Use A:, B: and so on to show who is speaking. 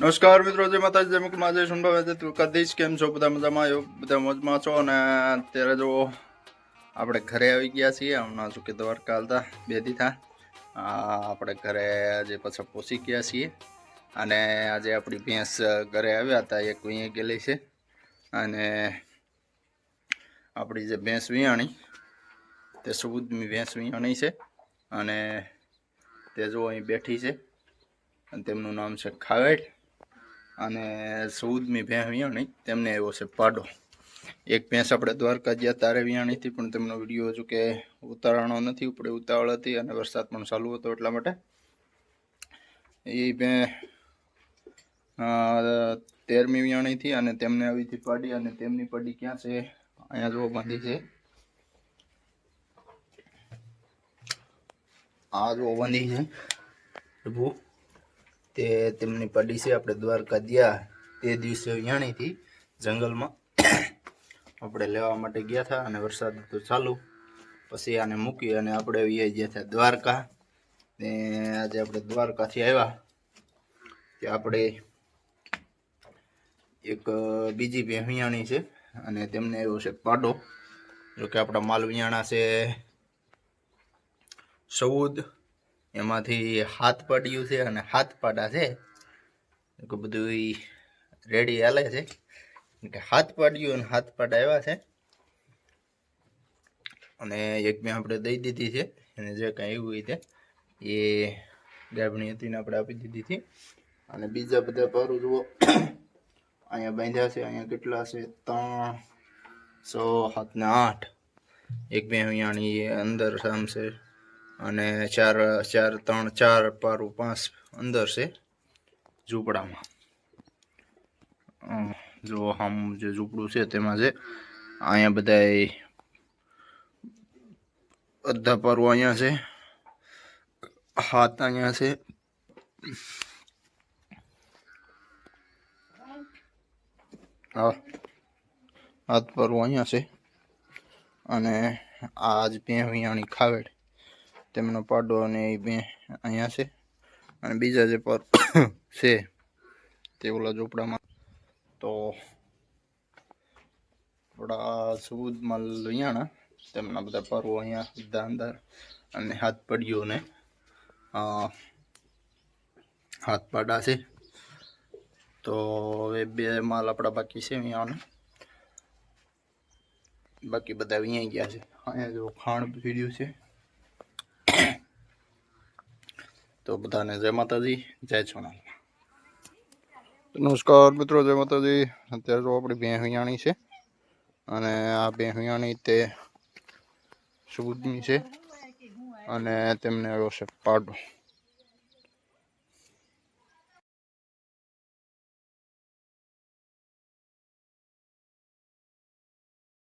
A: નમસ્કાર મિત્રો, જય માતાજી, જય જય સુનભાઈ કદી જ કેમ છો? બધા મજામાં? આવ્યો બધા મોજમાં છો. અને અત્યારે જો આપણે ઘરે આવી ગયા છીએ, હમણાં શું કે દ્વારકા હાલતા બે દીધા આપણે ઘરે આજે પાછા પહોંચી ગયા છીએ. અને આજે આપણી ભેંસ ઘરે આવ્યા હતા, એક અહીંયા ગયેલી છે. અને આપણી જે ભેંસ વિયાણી, તે સુબુદની ભેંસ વિયાણી છે. અને તે જો અહીં બેઠી છે. અને તેમનું નામ છે ખાવેડ અને ચૌદમી ભેંસ વિયાણી તેમને આવ્યો છે પાડો. એક ભેંસ આપણે દ્વારકા ગયા તારે વિયાણીથી પણ તેમનો વીડિયો હજુ કે ઉતારણો નથી, ઉપડે ઉતાવળ હતી અને વરસાદ પણ ચાલુ હતો એટલા માટે. એ બે તેરમી વિયાણીથી અને તેમને આવીથી પાડી અને તેમની પડી ક્યાં છે? અહીંયા જોવા બાંધી છે. આ જોવા બાંધી છે. ડબ્બો તે તેમની પડી છે, આપણે દ્વારકા ગયા તે દિવસે અહીંયાણીથી જંગલમાં. આપણે લેવા માટે ગયા હતા અને વરસાદ તો ચાલુ. પછી આને મૂકી અને આપણે વી ગયા હતા દ્વારકા. ને આજે આપણે દ્વારકાથી આવ્યા. તે આપણે એક બીજી બે વિયાણી છે અને તેમને એવો છે પાડો. જોકે આપણા માલ વિયાણા છે ચૌદ એમાંથી હાથ પડ્યું છે અને હાથ પાડા છે. બધું રેડી હાલે છે. કે હાથ પાડ્યું અને હાથ પાડા આવ્યા છે. અને એક મેં આપણે દઈ દીધી છે. અને જે કાંઈ એવું હોય તે, એ ગાભણી હતી આપણે આપી દીધી હતી. અને બીજા બધા પારું જુઓ, અહીંયા બાંધ્યા છે, અહીંયા કેટલા છે? ત્રણ સો સાત ને આઠ. એક બે અહીંયાની અંદર સામ છે અને ચાર ચાર, ત્રણ, ચાર પારું પાંચ અંદર છે ઝૂંપડામાં. જો આમ જે ઝૂંપડું છે તેમાં છે અહીંયા બધા અડધા પારું અહીંયા છે, હાથ અહીંયા છે. હા, હાથ પારું અહીંયા છે. અને આ જ બે વિયાણી ખાવેડ તેમનો પાડો અને એ બે અહીંયા છે. અને બીજા જે પર છે, તે ઓલા ઝૂંપડામાં. તો થોડા સબૂતમાં અહીંયાના તેમના બધા પર્વો અહીંયા બધા અંદર અને હાથ પડ્યો ને હાથ પાડા છે. તો હવે બે માલ આપણા બાકી છે અહીંયાના બાકી બધા અહીંયા ગયા છે. અહીંયા જો ખાણ પીડ્યું છે. તો બધાને જય માતાજી, જય સોનાલ. નમસ્કાર મિત્રો, જય માતાજી. અત્યારે જો આપણી બે હૈયાણી છે અને આ બે હૈયાણી તે સુબુદની છે અને તેમને આવ્યો છે પાડો.